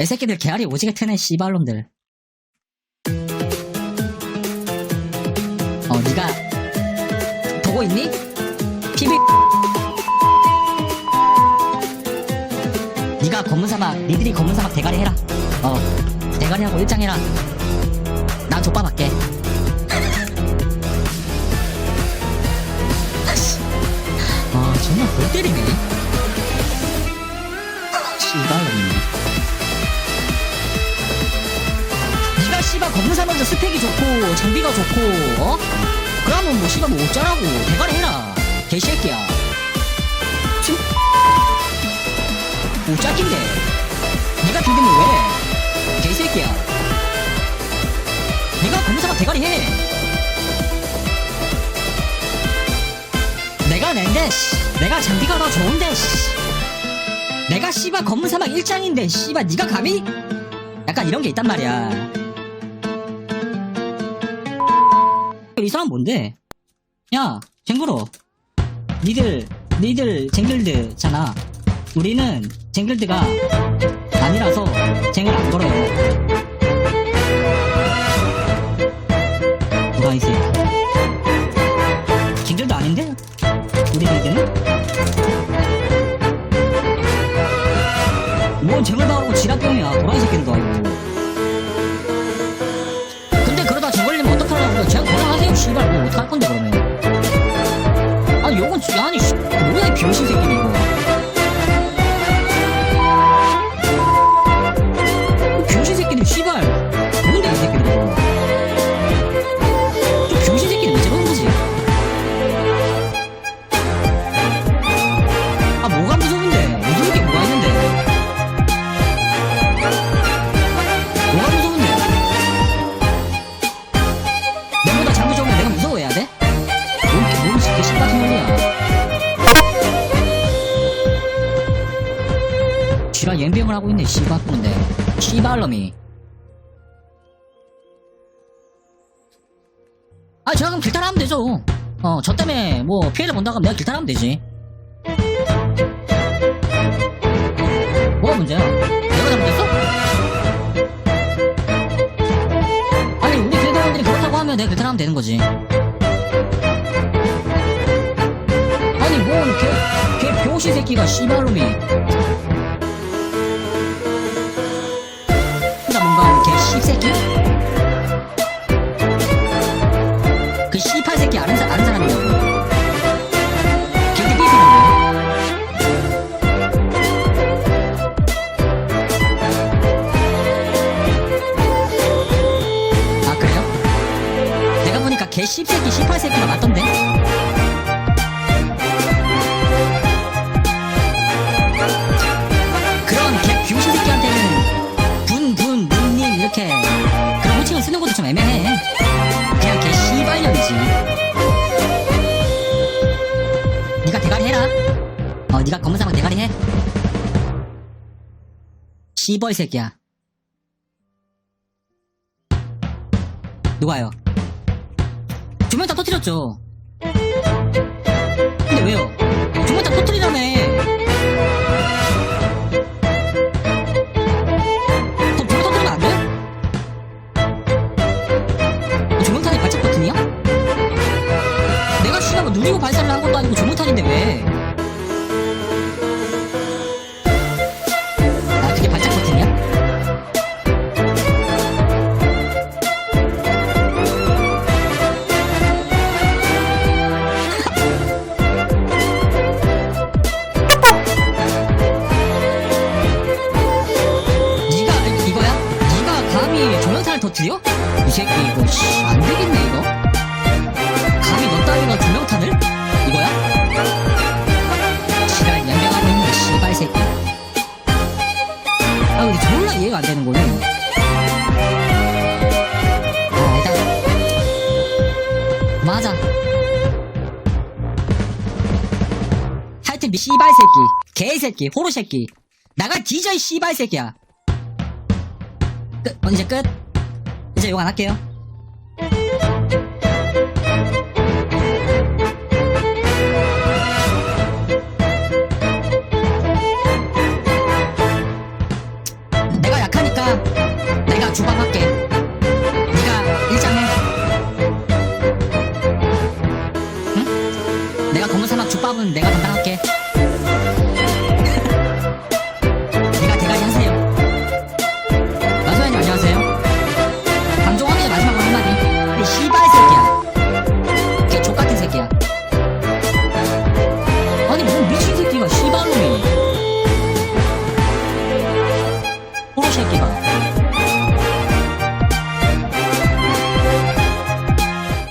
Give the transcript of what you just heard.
애 새끼들 개알이 오지게 트네 씨발놈들. 어 니가 보고 있니? 피비. 니가 검은 사막 니들이 검은 사막 대가리 해라. 어 대가리 하고 일장해라. 나 족밥 할게. 아 정말 골 때리네 씨발 검은사 먼저 스펙이 좋고 장비가 좋고 어? 그러면 뭐 씨발 뭐 어쩌라고. 대가리 해라. 개새끼야. 참. 뭐 짝긴데. 니가 빌드면 왜 개새끼야. 니가 검은사막 대가리 해. 내가 낸데 씨. 내가 장비가 더 좋은데 씨. 내가 씨발 검은 사막 일장인데 씨발 니가 감히? 약간 이런 게 있단 말이야 이 사람 뭔데? 야, 쟁그로. 니들, 니들 쟁글드잖아. 우리는 쟁글드가 아니라서 쟁을 안 걸어요. 이 새끼. 쟁글드 아닌데? 우리 쟁글드는? 뭔 쟁을 당하고 지랄병이야. 도라이 새끼도 아니고. 씨발 뭐 어떡할 건데 그러면. 아니 요건 지- 아니 씨, 뭐야 이 병신 새끼네 이거 연병을 하고 있네, 놈인데. 씨발놈이. 아, 제가 그럼 길탈하면 되죠. 어, 저 때문에 뭐 피해를 본다고 하면 내가 길탈하면 되지. 뭐가 문제야? 내가 잘못했어? 아니 우리 길드원들이 그렇다고 하면 내가 그렇게 하면 되는 거지 아니 뭔걔걔 병신 새끼가 씨발놈이 그 씨팔 새끼 아는, 사, 아는 사람이냐고 길드 삐삐인데 아 그래요? 내가 보니까 개 씹새끼 18새끼가 맞던데? 어 니가 검은 사막 대가리 해 씨벌 새끼야 누가요? 두 명 다 터뜨렸죠. 근데 왜요? 두 명 다 터뜨리라며. 그럼 두명 터뜨리면 안 돼? 조명탄이 발작 버튼이야? 내가 씨발 뭐 누리고 발 터뜨려? 이 새끼 이거 씨, 안 되겠네 이거. 감히 너 따위가 조명탄을? 이거야? 지랄 연병하고 있는 씨발 새끼. 아 근데 졸라 이해가 안 되는 거네. 아 일단 맞아. 하여튼 미 씨발 새끼, 개 새끼, 호로 새끼. 나가 뒤져 이 씨발 새끼야. 끝. 어, 이제 끝. 이제 욕 안 할게요.